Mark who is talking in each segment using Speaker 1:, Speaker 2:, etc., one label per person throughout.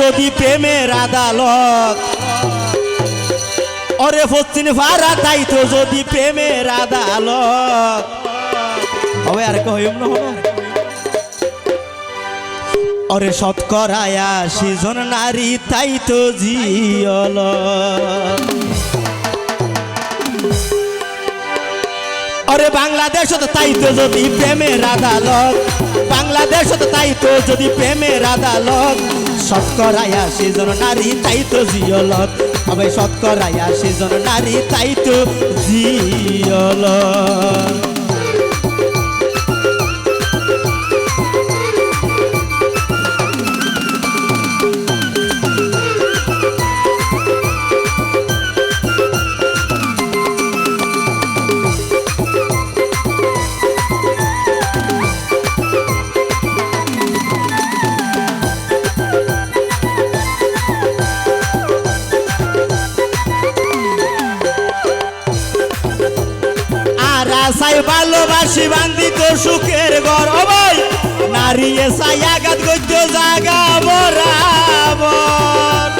Speaker 1: যদি প্রেমের আদালত, ওরে পশ্চিম ফারা, তাই তো যদি প্রেমের আদালত। হবে আর কহিম না ওরে সিজন নারী, তাই তো জিয়ল ওরে বাংলাদেশ তো তাই তো যদি প্রেমের আদালত বাংলাদেশ তো তাই তো যদি প্রেমের আদালত। শতকরায়া সেজন নারী তাই তো জিয়লত। সবাই শতকরায়া সেজন নারী তাই তো জিয়লত। আশাই ভালোবাসি, বান্দি তোর সুখের ঘর। ভাই, নারী এসাই আঘাত গদ্য জাগা বরাবর।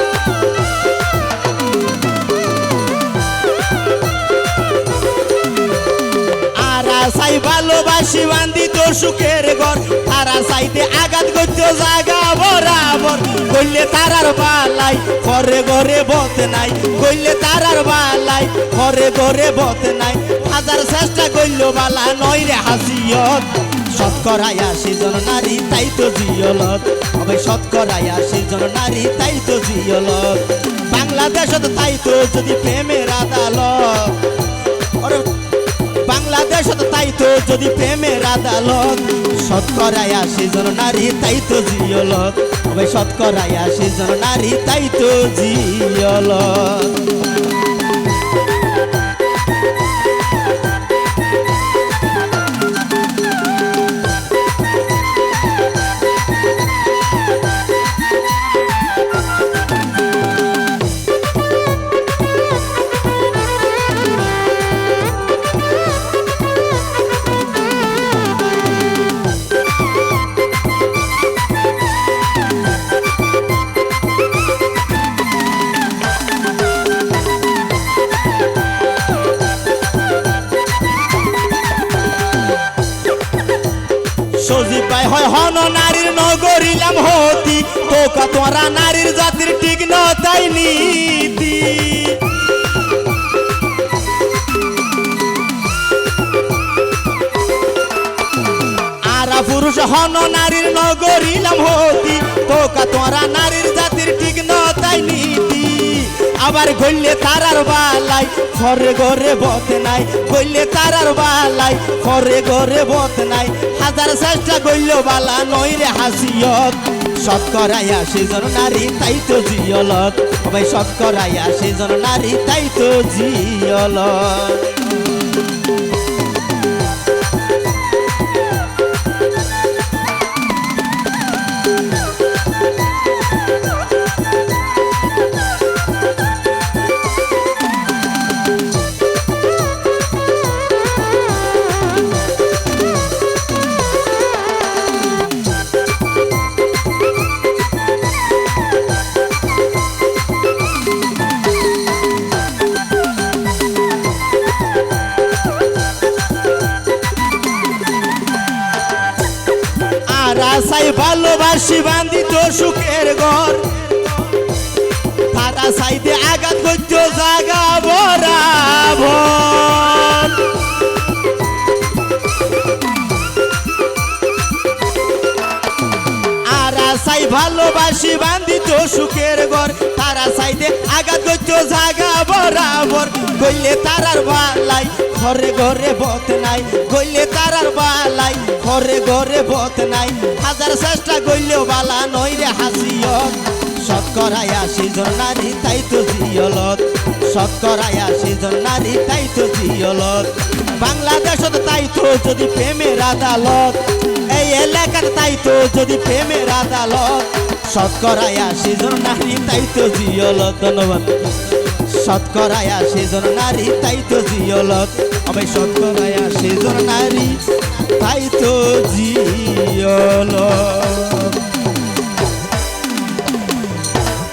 Speaker 1: আশাই ভালোবাসি, বান্দি তোর সুখের ঘর। তারা সাইতে আঘাত গদ্য জাগা বরাবর। কইলে তারার বালাই, ঘরে ঘরে বত নাই। কইলে তারার বালাই, ঘরে ঘরে বত নাই। হাজার চেষ্টা কইল বালা, নয় রে হাসিয়ত। শতকরায়া সেজন নারী, তাই তো জিয়লত। হবে শতকরায়া সেজন নারী, তাই তো জিয়লত। বাংলাদেশত তাই তো যদি প্রেমের আদালত। বাংলাদেশত তাই তো যদি প্রেমের আদালত। শতকরায়া সেজন নারী, তাই তো জিয়লত। হবে শতকরায়া সেজন নারী, তাই তো জিয়লত। সজীব ভাই হয়, হন, নারীর নগরিলাম হতি তোকা তোরা নারীর জাতির ঠিক তাই নীতি। আরা পুরুষ, হন, নারীর নগরিলাম হতি তোকা তোরা নারীর জাতির ঠিক তাই নীতি। আবার গইলে তারার বালাই, ঘরে ঘরে বত নাই। গইলে তারার বালাই, ঘরে ঘরে বত নাই। হাজার চেষ্টা করল বালা নই রে হাসিয়ত। শতকরাইয়া সেজন নারী, তাই তো জিয়লত। সবাই শতকরাইয়া সেজন নারী, তাই তো জিয়লত। আর আশাই ভালোবাসি বান্দি তো সুখের ঘর। তারা সাইতে আঘাত করছ জাগা ভালোবাসি বান্ধি তো সুখের ঘর। তারা সাইতে আঘাত করতে, জাগা বরাবর। কইলে তারার বালাই, ঘরে ঘরে বত নাই। কইলে তারার বালাই, ঘরে ঘরে বত নাই। হাজার চেষ্টা কইলেও বালা নই রে হাসিয়ত। শতকরায় আসি নারী, তাই তো জিয়লত। শতকরায়া সেজন নারী তাই তো জিয়লত। বাংলাদেশত তাই তো যদি প্রেমের আদালত। এই এলাকার তাই তো যদি প্রেমের আদালত। শতকরায়া সেজন নারী তাই তো জিয়লত। ধন্যবাদ। শতকরায়া সেজন নারী তাই তো জিয়লত। আমি শতকরায়া সেজন নারী তাই তো জিয়লত।